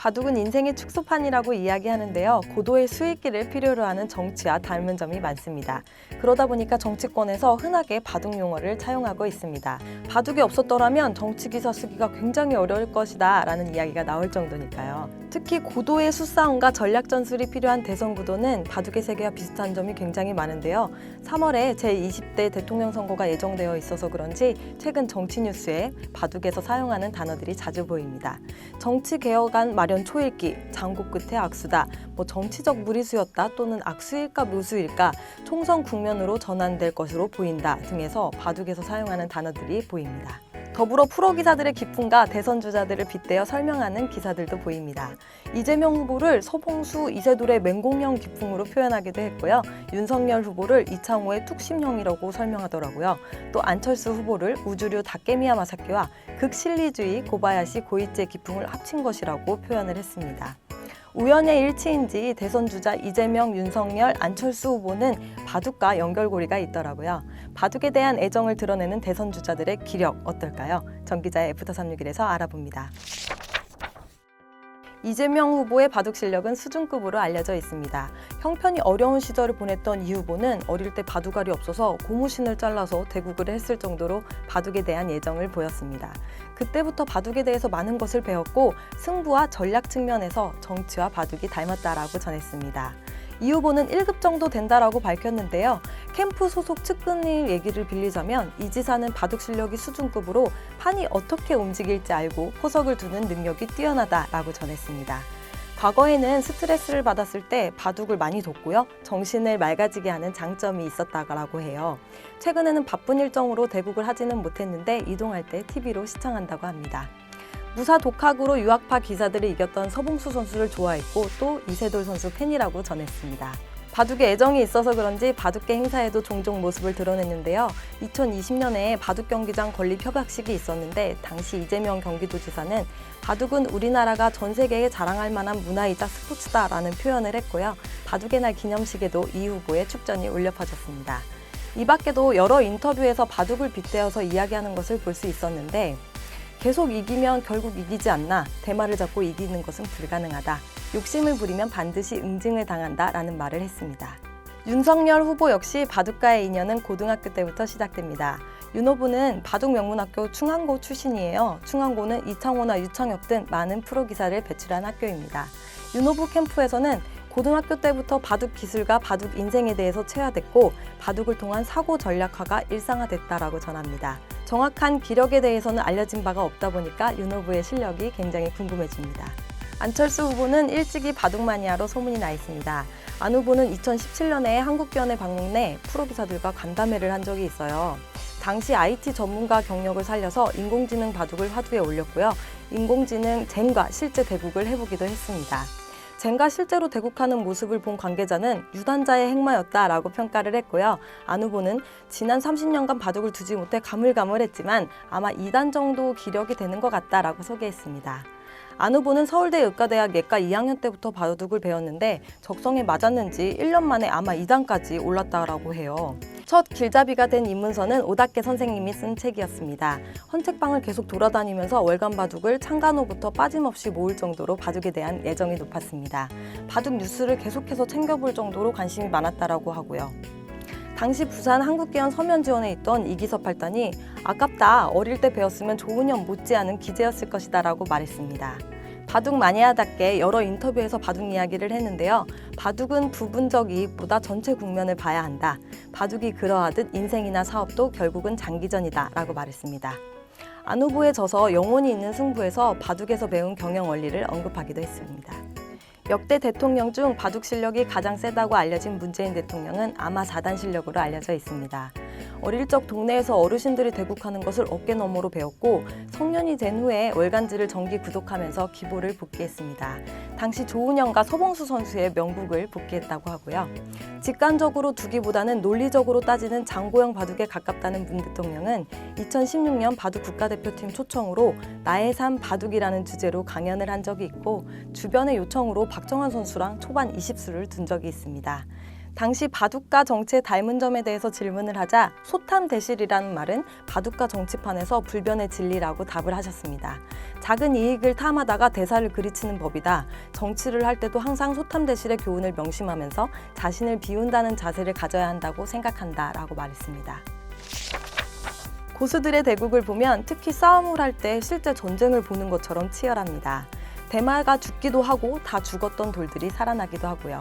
바둑은 인생의 축소판이라고 이야기하는데요. 고도의 수익기를 필요로 하는 정치와 닮은 점이 많습니다. 그러다 보니까 정치권에서 흔하게 바둑 용어를 차용하고 있습니다. 바둑이 없었더라면 정치 기사 쓰기가 굉장히 어려울 것이다 라는 이야기가 나올 정도니까요. 특히 고도의 수싸움과 전략 전술이 필요한 대선 구도는 바둑의 세계와 비슷한 점이 굉장히 많은데요. 3월에 제20대 대통령 선거가 예정되어 있어서 그런지 최근 정치 뉴스에 바둑에서 사용하는 단어들이 자주 보입니다. 정치 개혁안 마련 초읽기, 장고 끝에 악수다, 뭐 정치적 무리수였다 또는 악수일까 묘수일까, 총선 국면으로 전환될 것으로 보인다 등에서 바둑에서 사용하는 단어들이 보입니다. 더불어 프로 기사들의 기품과 대선 주자들을 빗대어 설명하는 기사들도 보입니다. 이재명 후보를 서봉수, 이세돌의 맹공형 기풍으로 표현하기도 했고요. 윤석열 후보를 이창호의 툭심형이라고 설명하더라고요. 또 안철수 후보를 우주류 다케미야 마사키와 극실리주의 고바야시 고이치의 기풍을 합친 것이라고 표현을 했습니다. 우연의 일치인지 대선 주자 이재명, 윤석열, 안철수 후보는 바둑과 연결고리가 있더라고요. 바둑에 대한 애정을 드러내는 대선 주자들의 기력 어떨까요? 전 기자의 애프터 361에서 알아봅니다. 이재명 후보의 바둑 실력은 수준급으로 알려져 있습니다. 형편이 어려운 시절을 보냈던 이 후보는 어릴 때 바둑알이 없어서 고무신을 잘라서 대국을 했을 정도로 바둑에 대한 예정을 보였습니다. 그때부터 바둑에 대해서 많은 것을 배웠고 승부와 전략 측면에서 정치와 바둑이 닮았다라고 전했습니다. 이 후보는 1급 정도 된다라고 밝혔는데요. 캠프 소속 측근일 얘기를 빌리자면 이 지사는 바둑 실력이 수준급으로 판이 어떻게 움직일지 알고 포석을 두는 능력이 뛰어나다라고 전했습니다. 과거에는 스트레스를 받았을 때 바둑을 많이 뒀고요. 정신을 맑아지게 하는 장점이 있었다고 해요. 최근에는 바쁜 일정으로 대국을 하지는 못했는데 이동할 때 TV로 시청한다고 합니다. 무사 독학으로 유학파 기사들을 이겼던 서봉수 선수를 좋아했고 또 이세돌 선수 팬이라고 전했습니다. 바둑에 애정이 있어서 그런지 바둑계 행사에도 종종 모습을 드러냈는데요. 2020년에 바둑 경기장 건립 협약식이 있었는데 당시 이재명 경기도지사는 바둑은 우리나라가 전 세계에 자랑할 만한 문화이자 스포츠다라는 표현을 했고요. 바둑의 날 기념식에도 이 후보의 축전이 울려 퍼졌습니다. 이 밖에도 여러 인터뷰에서 바둑을 빗대어서 이야기하는 것을 볼 수 있었는데 계속 이기면 결국 이기지 않나 대마를 잡고 이기는 것은 불가능하다. 욕심을 부리면 반드시 응징을 당한다 라는 말을 했습니다. 윤석열 후보 역시 바둑과의 인연은 고등학교 때부터 시작됩니다. 윤 후보는 바둑 명문학교 충안고 출신이에요. 충안고는 이창호나 유창혁 등 많은 프로 기사를 배출한 학교입니다. 윤 후보 캠프에서는 고등학교 때부터 바둑 기술과 바둑 인생에 대해서 체화됐고 바둑을 통한 사고 전략화가 일상화됐다라고 전합니다. 정확한 기력에 대해서는 알려진 바가 없다 보니까 윤 후보의 실력이 굉장히 궁금해집니다. 안철수 후보는 일찍이 바둑 마니아로 소문이 나 있습니다. 안 후보는 2017년에 한국견에 방문해 프로기사들과 간담회를 한 적이 있어요. 당시 IT 전문가 경력을 살려서 인공지능 바둑을 화두에 올렸고요. 인공지능 젠과 실제 대국을 해보기도 했습니다. 젠가 실제로 대국하는 모습을 본 관계자는 유단자의 행마였다라고 평가를 했고요. 안 후보는 지난 30년간 바둑을 두지 못해 가물가물했지만 아마 2단 정도 기력이 되는 것 같다라고 소개했습니다. 안 후보는 서울대 의과대학 예과 2학년 때부터 바둑을 배웠는데 적성에 맞았는지 1년 만에 아마 2단까지 올랐다라고 해요. 첫 길잡이가 된 입문서는 오다케 선생님이 쓴 책이었습니다. 헌책방을 계속 돌아다니면서 월간 바둑을 창간호부터 빠짐없이 모을 정도로 바둑에 대한 애정이 높았습니다. 바둑 뉴스를 계속해서 챙겨볼 정도로 관심이 많았다라고 하고요. 당시 부산 한국기원 서면지원에 있던 이기섭 팔단이 아깝다 어릴 때 배웠으면 좋은 년 못지않은 기재였을 것이다 라고 말했습니다. 바둑 마니아답게 여러 인터뷰에서 바둑 이야기를 했는데요. 바둑은 부분적 이익보다 전체 국면을 봐야 한다. 바둑이 그러하듯 인생이나 사업도 결국은 장기전이다 라고 말했습니다. 안 후보에 져서 영혼이 있는 승부에서 바둑에서 배운 경영 원리를 언급하기도 했습니다. 역대 대통령 중 바둑 실력이 가장 세다고 알려진 문재인 대통령은 아마 4단 실력으로 알려져 있습니다. 어릴 적 동네에서 어르신들이 대국하는 것을 어깨너머로 배웠고 성년이 된 후에 월간지를 정기 구독하면서 기보를 복귀했습니다. 당시 조은영과 서봉수 선수의 명북을 복귀했다고 하고요. 직관적으로 두기보다는 논리적으로 따지는 장고형 바둑에 가깝다는 문 대통령은 2016년 바둑 국가대표팀 초청으로 나의 삶 바둑이라는 주제로 강연을 한 적이 있고 주변의 요청으로 박정환 선수랑 초반 20수를 둔 적이 있습니다. 당시 바둑과 정치의 닮은 점에 대해서 질문을 하자 소탐 대실이라는 말은 바둑과 정치판에서 불변의 진리라고 답을 하셨습니다. 작은 이익을 탐하다가 대사를 그리치는 법이다. 정치를 할 때도 항상 소탐 대실의 교훈을 명심하면서 자신을 비운다는 자세를 가져야 한다고 생각한다라고 말했습니다. 고수들의 대국을 보면 특히 싸움을 할 때 실제 전쟁을 보는 것처럼 치열합니다. 대마가 죽기도 하고 다 죽었던 돌들이 살아나기도 하고요.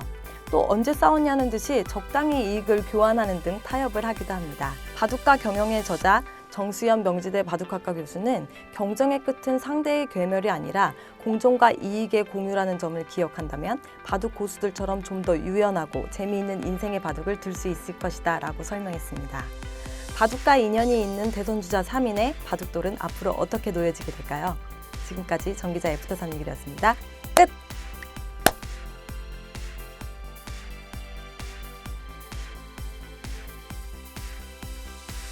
또 언제 싸웠냐는 듯이 적당히 이익을 교환하는 등 타협을 하기도 합니다. 바둑과 경영의 저자 정수연 명지대 바둑학과 교수는 경쟁의 끝은 상대의 괴멸이 아니라 공정과 이익의 공유라는 점을 기억한다면 바둑 고수들처럼 좀 더 유연하고 재미있는 인생의 바둑을 들 수 있을 것이다 라고 설명했습니다. 바둑과 인연이 있는 대선주자 3인의 바둑돌은 앞으로 어떻게 놓여지게 될까요? 지금까지 정기자 애프터 3 6이었습니다